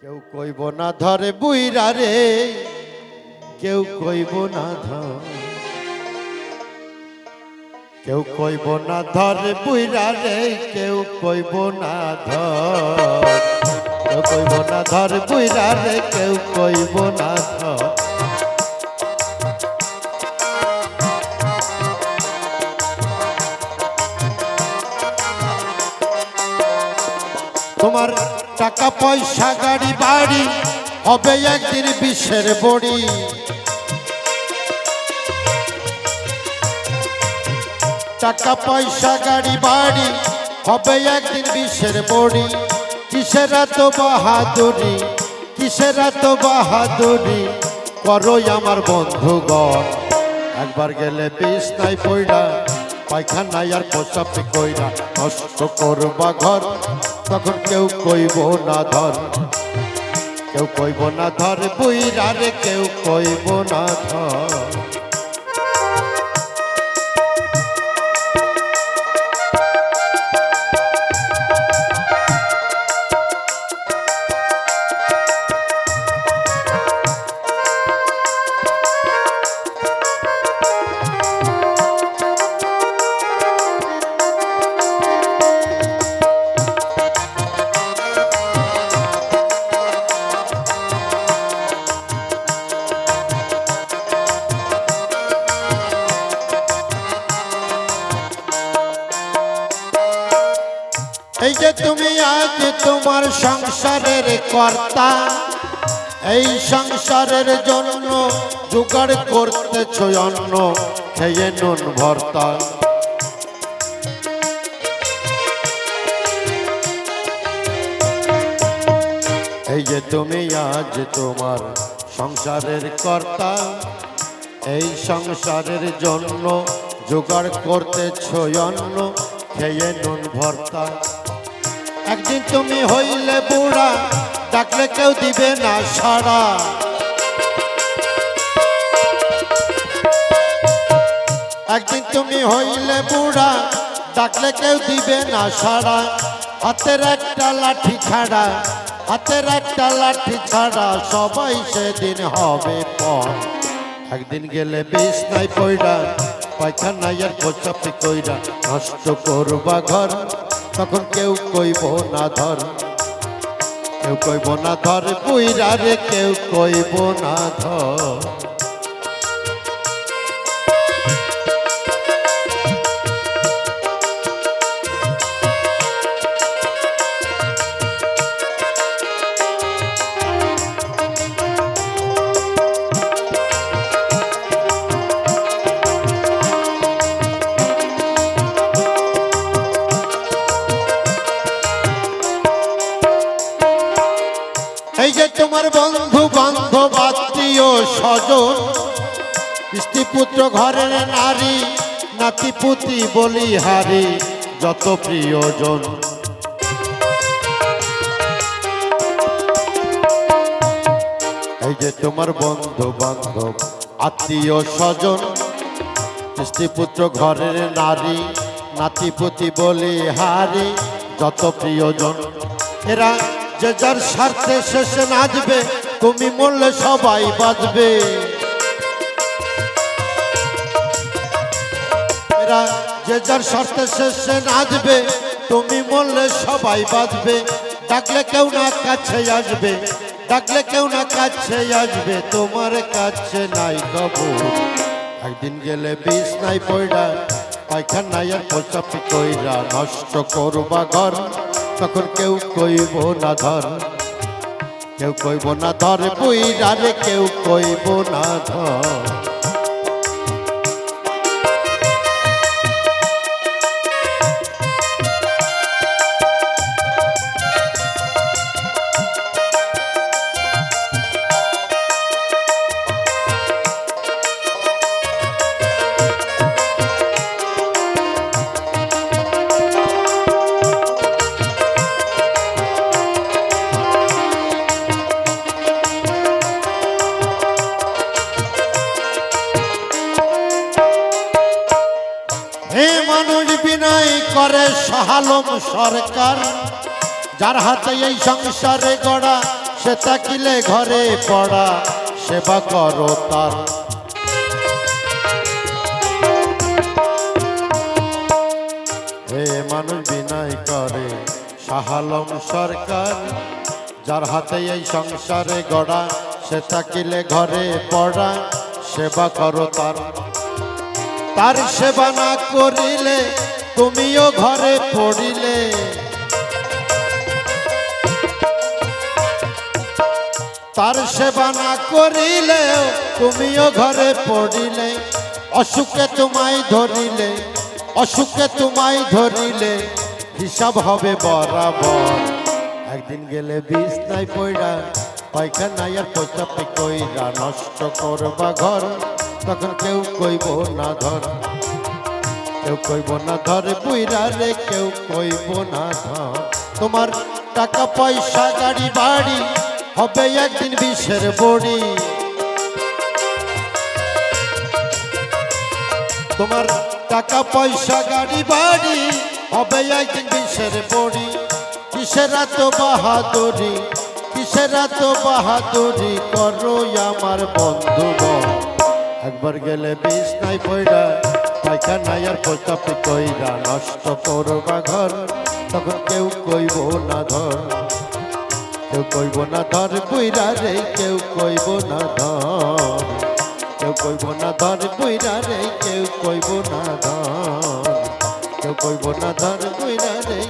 কেউ কইব না ধরে বুইরা রে, কেউ কইব না ধর। কেউ কইব না ধরে বুইরা রে, কেউ কইব না ধর। কেউ কইব না ধর বুইরা রে, কেউ কইব না ধর। তোমার টাকা পয়সা, গাড়ি, বাড়ি হবে একদিন বিশ্বের বড়ি। টাকা পয়সা, গাড়ি, বাড়ি হবে একদিন বিশ্বের বড়ি। কিসের এত বাহাদুরি, কিসের এত বাহাদুরি? করো আমার বন্ধুগণ, একবার গেলে বিষ নাই পইরা, পায়খানায় আর পোষাপে কইরা নষ্ট করবা ঘর। তখন কেউ কইব না ধর। কেউ কইব না ধর বুইরারে কেউ কইব না ধর। এই যে তুমি আজ তোমার সংসারের কর্তা, এই সংসারের জন্য জোগাড় করতেছ অন্ন, খেয়ে নুন ভর্তা। এই যে তুমি আজ তোমার সংসারের কর্তা, এই সংসারের জন্য জোগাড় করতেছ অন্ন, খেয়ে নুন ভর্তা। একদিন তুমি হইলে বুড়া, ডাকলে কেউ দিবে না সারা একদিন তুমি হইলে বুড়া, ডাকলে কেউ দিবে না সাড়া। হাতের একটা লাঠি ছাড়া, হাতের একটা লাঠি ছাড়া সবাই সেদিন হবে পর। একদিন গেলে বেশ নাই পয়রা পায়খানায় আর কোচাপি কইরা, নষ্ট করবা ঘর তখন কেউ কইব না ধর। কেউ কইব না ধর বুইরা রে কেউ কইব না ধর। তোমার বন্ধু বান্ধব আত্মীয় স্বজন স্ত্রী পুত্র ঘরের নারী, নাতিপুতি বলি হারি যত প্রিয়জন। এই যে তোমার বন্ধু বান্ধব, আত্মীয় স্বজন পুত্র ঘরের নারী, নাতিপুতি বলি হারি যত প্রিয়জন। এরা যে যার স্বার্থে শেষে নাচবে, তুমি মরলে সবাই এরা যে যার স্বার্থে শেষে নাচবে, তুমি মরলে সবাই বাজবে ডাকলে কেউ না কাছে আসবে, ডাকলে কেউ না কাছে আসবে, তোমার কাছে নাই খবর। একদিন গেলে বিষ নাই পয়ডা, পায়খানায় আর পোচাপি কইরা নষ্ট করবা ঘর। তখন কেউ কইব না ধর, কেউ কইব না ধর বুইরা রে কেউ কইব না ধর। মানুষ বিনয় করে সহালম সরকার। যার হাতে এই সংসারে গড়া, সে তাকিলে ঘরে পড়া, সেবা করো তার। হে মানুষ বিনয় করে সাহালম সরকার, যার হাতে এই সংসারে গড়া, সে তাকিলে ঘরে পড়া, সেবা করো তার। তার সেবা না করিলে, তুমিও ঘরে পড়িলে। তার সেবা না করিলে, তুমিও ঘরে পড়িলে। অসুখে তোমায় ধরিলে, অসুখে তোমায় ধরিলে, হিসাব হবে বরাবর। একদিন গেলে বিষ নাই পয়রা পায়খানায় আর পচাপে কইরা নষ্ট করবা ঘর। তখন কেউ কইব না ধর। কেউ কইব না ধরে বুইরা কেউ কইব না ধর। তোমার টাকা পয়সা, গাড়ি, বাড়ি, হবে একদিন বিষের বড়ি। তোমার টাকা পয়সা, গাড়ি, বাড়ি, হবে একদিন বিষের বড়ি। কিসের এত বাহাদুরি, কিসের এত বাহাদুরি করো আমার বন্ধু একবার গেলে বিষ নাই পয়রা পায়খানায় আর পচাপি কইরা নষ্ট করবা ঘর। তখন কেউ কইব না ধর, কেউ কইব না ধর বুইরা রে, কেউ কইব না ধর। কেউ কইব না ধর বুইরা রে, কেউ কইব না ধর। কেউ কইব না ধর বুইরা রে